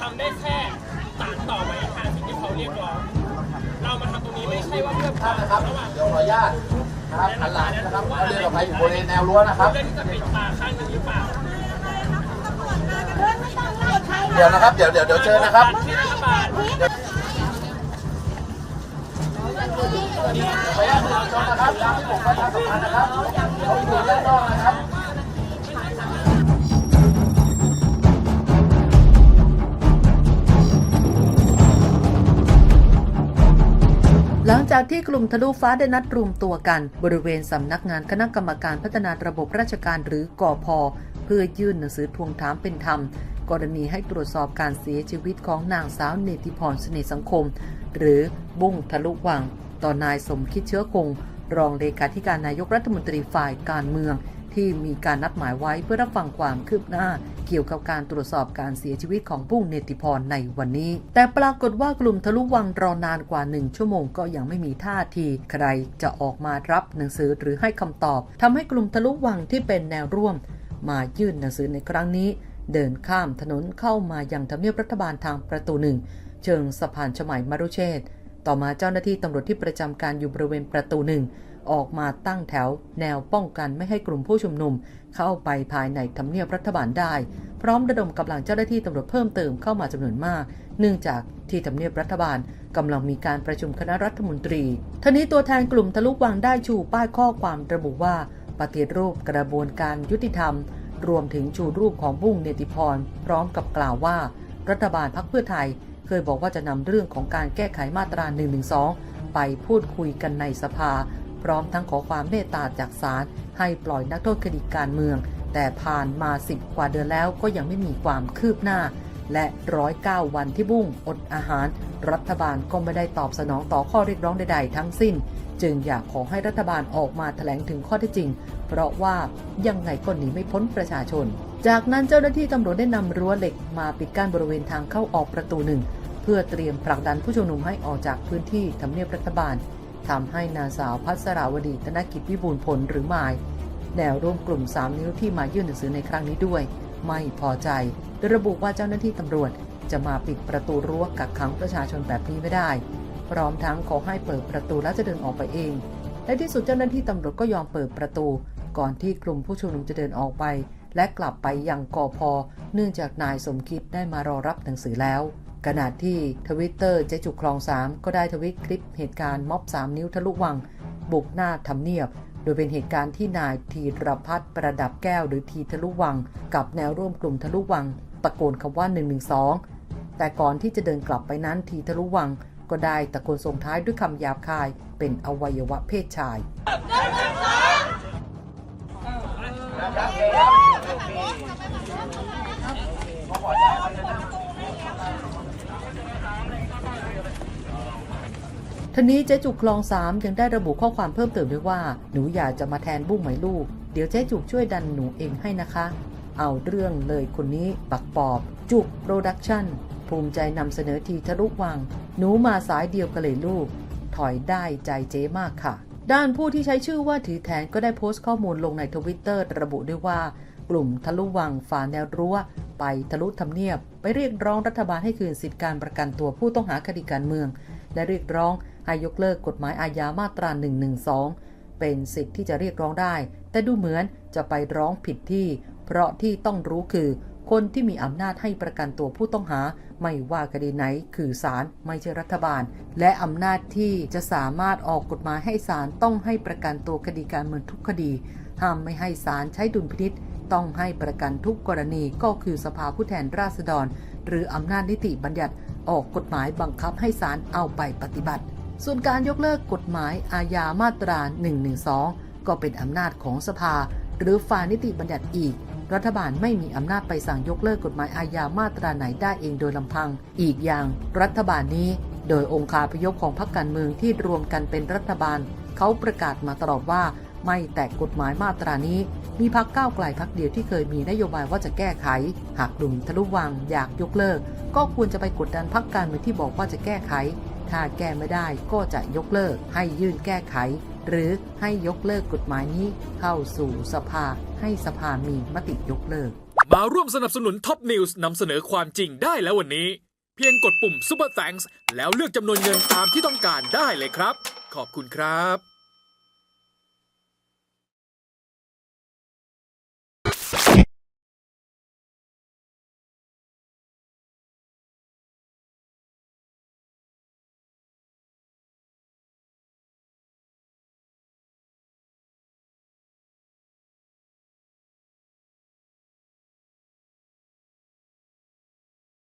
ทำได้แค่สานต่อไปทางสิ่งที่เขาเรียกร้อง เรามาทำตรงนี้ไม่ใช่ว่าเพื่อคท่าวานมนะครับระหว่างเดี๋ยวขออนุญาตนะครับหันหลังนะครับแล้วเดินออกไปอยู่บริเวณแนวรั้วนะครับเรื่องที่จะปิดตาข้างหนึงหรือเปล่าเดี๋ยวนะครับ เดี๋ยวเดี๋ยวเดี๋ยวเชิญนะครับที่รัฐบาลขออนุญาตประชาชนนะครับตามที่ผมประชาสัมพันธ์นะครับเขาอยู่ด้านนอกนะครับ หลังจากที่กลุ่มทะลุฟ้าได้นัดรวมตัวกัน บริเวณสำนักงานคณะกรรมการพัฒนาระบบราชการหรือกอพเพื่อยื่นหนังสือทวงถามเป็นธรรม กรณีให้ตรวจสอบการเสียชีวิตของนางสาวเนติพรเสน่ห์สังคม หรือบุ้งทะลุวัง ต่อนายสมคิดเชื้อคง รองเลขาธิการนายกรัฐมนตรีฝ่ายการเมือง ที่มีการนัดหมายไว้เพื่อรับฟังความคืบหน้าเกี่ยวกับการตรวจสอบการเสียชีวิตของบุ้งเนติพรในวันนี้ แต่ปรากฏว่ากลุ่มทะลุวังรอนานกว่าหนึ่งชั่วโมงก็ยังไม่มีท่าที ใครจะออกมารับหนังสือหรือให้คำตอบทำให้กลุ่มทะลุวังที่เป็นแนวร่วม มายื่นหนังสือในครั้งนี้ เดินข้ามถนนเข้ามายังทำเนียบรัฐบาลทางประตูหนึ่งเชิงสะพานชมัยมารุเชษต่อมาเจ้าหน้าที่ตำรวจที่ประจำการอยู่บริเวณประตูหนึ่ง ออกมาตั้งแถว แนวป้องกันไม่ให้กลุ่มผู้ชุมนุม เข้าไปภายในทำเนียบรัฐบาลได้ พร้อมระดมกำลังเจ้าหน้าที่ตำรวจเพิ่มเติมเข้ามาจำนวนมาก เนื่องจากที่ทำเนียบรัฐบาลกำลังมีการประชุมคณะรัฐมนตรีทนี้ตัวแทนกลุ่มทะลุวังได้ชูป้ายข้อความระบุว่า ปฏิรูปกระบวนการยุติธรรม รวมถึงชูรูปของบุ้งเนติพร พร้อมกับกล่าวว่า รัฐบาลพรรคเพื่อไทย เคยบอกว่าจะนำเรื่องของการแก้ไขมาตรา112ไปพูดคุยกันในสภา พร้อมทั้งขอความเมตตาจากศาลให้ปล่อยนักโทษคดีการเมือง แต่ผ่านมา10กว่าเดือนแล้วก็ยังไม่มีความคืบหน้า และร้อยเก้าวันที่บุ้งอดอาหาร รัฐบาลก็ไม่ได้ตอบสนองต่อข้อเรียกร้องใดๆ ทั้งสิ้น จึงอยากขอให้รัฐบาลออกมาแถลงถึงข้อเท็จจริง เพราะว่ายังไงก็หนีไม่พ้นประชาชน จากนั้นเจ้าหน้าที่ตำรวจได้นำรั้วเหล็กมาปิดกั้นบริเวณทางเข้าออกประตูหนึ่งเพื่อเตรียมผลักดันผู้ชุมนุมให้ออกจากพื้นที่ทำเนียบรัฐบาล ทำให้นางสาวพัสราวดีธนกิจวิบูลผลหรือมาย แนวร่วมกลุ่ม 3 นิ้วที่มายื่นหนังสือในครั้งนี้ด้วย ไม่พอใจโดยระบุว่าเจ้าหน้าที่ตำรวจ จะมาปิดประตูรั้วกักขังประชาชนแบบนี้ไม่ได้ พร้อมทั้งขอให้เปิดประตูแล้วจะเดินออกไปเองและที่สุดเจ้าหน้าที่ตำรวจก็ยอมเปิดประตู ก่อนที่กลุ่มผู้ชุมนุมจะเดินออกไป และกลับไปยังกอพอเนื่องจากนายสมคิดได้มารอรับหนังสือแล้ว ขณะที่ทวิตเตอร์เจจุกคลอง 3 ก็ได้ทวิตคลิปเหตุการณ์ม็อบ 3 นิ้วทะลุวัง บุกหน้าทำเนียบ โดยเป็นเหตุการณ์ที่นายทีรพัฒน์ประดับแก้วหรือทีทะลุวัง กับแนวร่วมกลุ่มทะลุวัง ตะโกนคำว่า 112 แต่ก่อนที่จะเดินกลับไปนั้นทีทะลุวัง ก็ได้ตะโกนส่งท้ายด้วยคำหยาบคายเป็นอวัยวะเพศชาย ทีนี้เจ๊จุกคลองสามยังได้ระบุข้อความเพิ่มเติมด้วยว่า หนูอยากจะมาแทนบุ้งไหมลูก เดี๋ยวเจ๊จุกช่วยดันหนูเองให้นะคะ เอาเรื่องเลยคนนี้ปักปอบ จุกโปรดักชั่นภูมิใจนำเสนอทีทะลุวัง หนูมาสายเดียวกันเลยลูก ถอยได้ใจเจ๊มากค่ะ ด้านผู้ที่ใช้ชื่อว่าถือแทนก็ได้โพสต์ข้อมูลลงในทวิตเตอร์ระบุด้วยว่า กลุ่มทะลุวังฝ่าแนวรั้ว ไปทะลุทำเนียบ ไปเรียกร้องรัฐบาลให้คืนสิทธิการประกันตัวผู้ต้องหาคดีการเมือง และเรียกร้องให้ยกเลิกกฎหมายอาญามาตรา 112 เป็นสิทธิ์ที่จะเรียกร้องได้ แต่ดูเหมือนจะไปร้องผิดที่ เพราะที่ต้องรู้คือ คนที่มีอำนาจให้ประกันตัวผู้ต้องหา ไม่ว่าคดีไหนคือศาลไม่ใช่รัฐบาล และอำนาจที่จะสามารถออกกฎหมายให้ศาลต้องให้ประกันตัวคดีการเมืองทุกคดี ห้ามไม่ให้ศาลใช้ดุลพินิษต้องให้ประกันทุกกรณีก็คือสภาผู้แทนราษฎร หรืออำนาจนิติบัญญัติ ออกกฎหมายบังคับให้ศาลเอาไปปฏิบัติ ส่วนการยกเลิกกฎหมายอาญามาตรา 112 ก็เป็นอำนาจของสภา หรือฝ่ายนิติบัญญัติอีก รัฐบาลไม่มีอำนาจไปสั่งยกเลิกกฎหมายอาญามาตราไหนได้เองโดยลำพัง อีกอย่างรัฐบาลนี้ โดยองค์คาพยพของพรรคการเมืองที่รวมกันเป็นรัฐบาล เขาประกาศมาตลอดว่า ไม่แตะกฎหมายมาตรานี้ มีพักก้าวไกลพักเดียวที่เคยมีนโยบายว่าจะแก้ไข หากกลุ่มทะลุวังอยากยกเลิก ก็ควรจะไปกดดันพักการเมืองที่บอกว่าจะแก้ไข ถ้าแก้ไม่ได้ก็จะยกเลิก ให้ยื่นแก้ไข หรือให้ยกเลิกกฎหมายนี้ เข้าสู่สภา ให้สภามีมติยกเลิก มาร่วมสนับสนุนท็อปนิวส์นำเสนอความจริงได้แล้ววันนี้ เพียงกดปุ่ม Super Thanks แล้วเลือกจำนวนเงินตามที่ต้องการได้เลยครับ ขอบคุณครับ